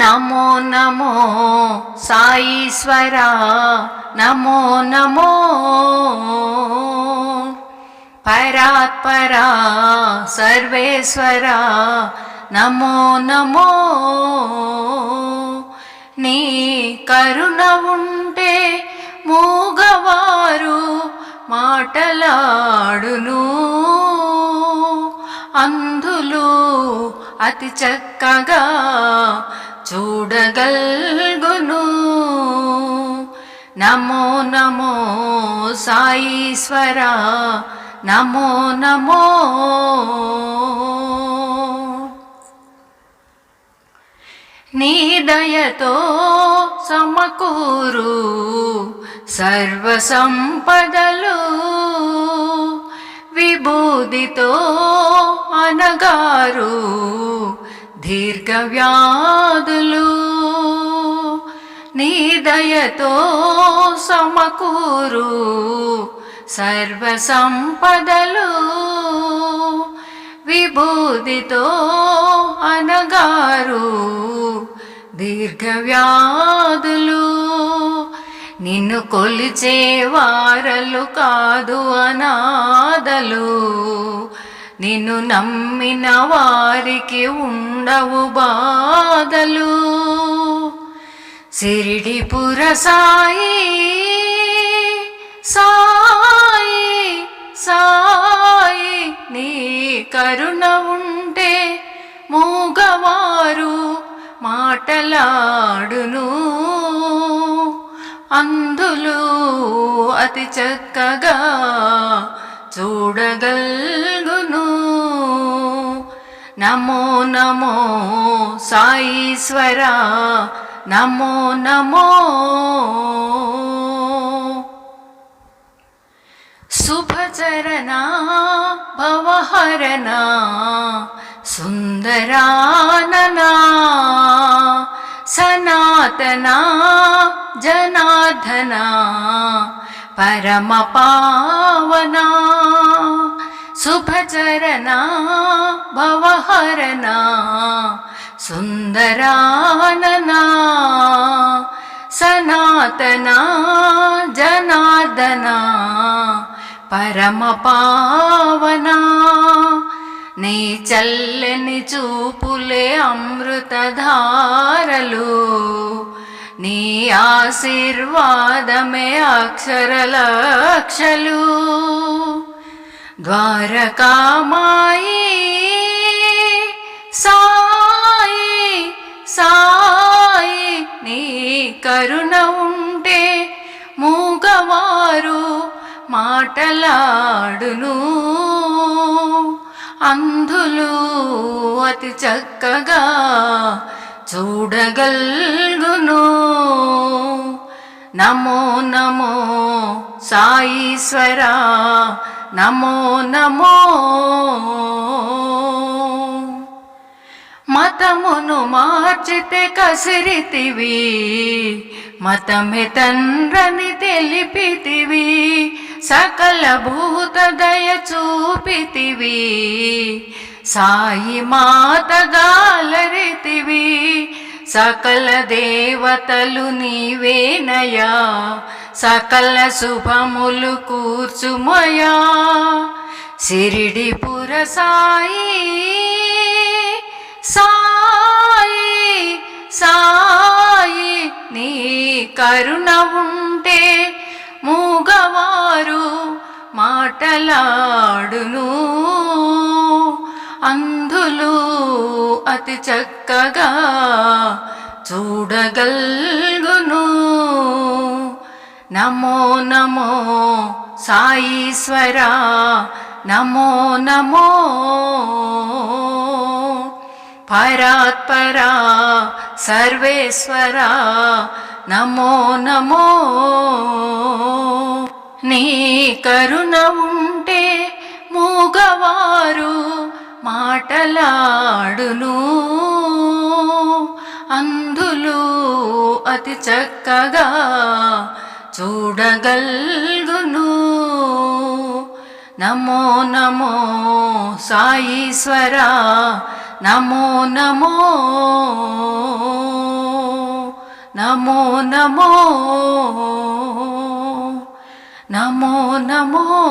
నమో నమో సాయిశ్వరా నమో నమో పరాత్పరా సర్వేశ్వరా నమో నమో నీ కరుణ ఉంటే మూగవారు మాటలాడును. అందులో అతి చక్కగా చూడగల్గును. నమో నమో సాయీశ్వర. నమో నమో. నీ దయతో సమకూరు సర్వ సంపదలు విభూదితో అనగారు దీర్ఘ వ్యాధులు నీ దయతో సమకూరు. సర్వ సంపదలు విభూదితో అనగారు దీర్ఘ వ్యాధులు నిన్ను కొలిచే వారలు కాదు అనాదలు నిన్ను నమ్మిన వారికి ఉండవు బాధలు. సిరిడి పురసాయి సాయి సాయి నీ కరుణ ఉంటే మూగవారు మాటలాడును. అందులో అతి చక్కగా చూడగల్ నమో నమో సాయీశ్వరా నమో నమో. శుభచరణా భవహరణ సుందరాననా సనాతనా జనార్దనా పరమ పావనా శుభచరణ భవహరణ సుందరాననా సనాతనా జనార్దనా పరమ పావనా నీ చల్లని చూపులే అమృతధారలు నీ ఆశీర్వాదమే అక్షరలక్షలు. ద్వారకామాయి సాయి సాయి నీ కరుణ ఉంటే మూగవారు మాటలాడును. అంధులు అతి చక్కగా చూడగల్గును. నమో నమో సాయిశ్వరా నమో నమో. మతమును మార్చితే కసిరితివి మతమే తండ్రని తెలిపితివి సకల భూత దయ చూపితివి సాయి మాతగాలరితివి సకల దేవతలు నీవేనయా సకల శుభములు కూర్చుమయా. సిరిడి సాయి సాయి సాయి నీ కరుణ ఉంటే మూగవారు మాటలాడును. అంధులు అతి చక్కగా చూడగల్గును. నమో నమో సాయీశ్వరా నమో నమో పరాత్పరా సర్వేశ్వరా నమో నమో. నీ కరుణ ఉంటే మూగవారు మాటలాడును. అందులో అతి చక్కగా చూడగల్గును. నమో నమో సాయీశ్వర. నమో నమో నమో నమో నమో నమో.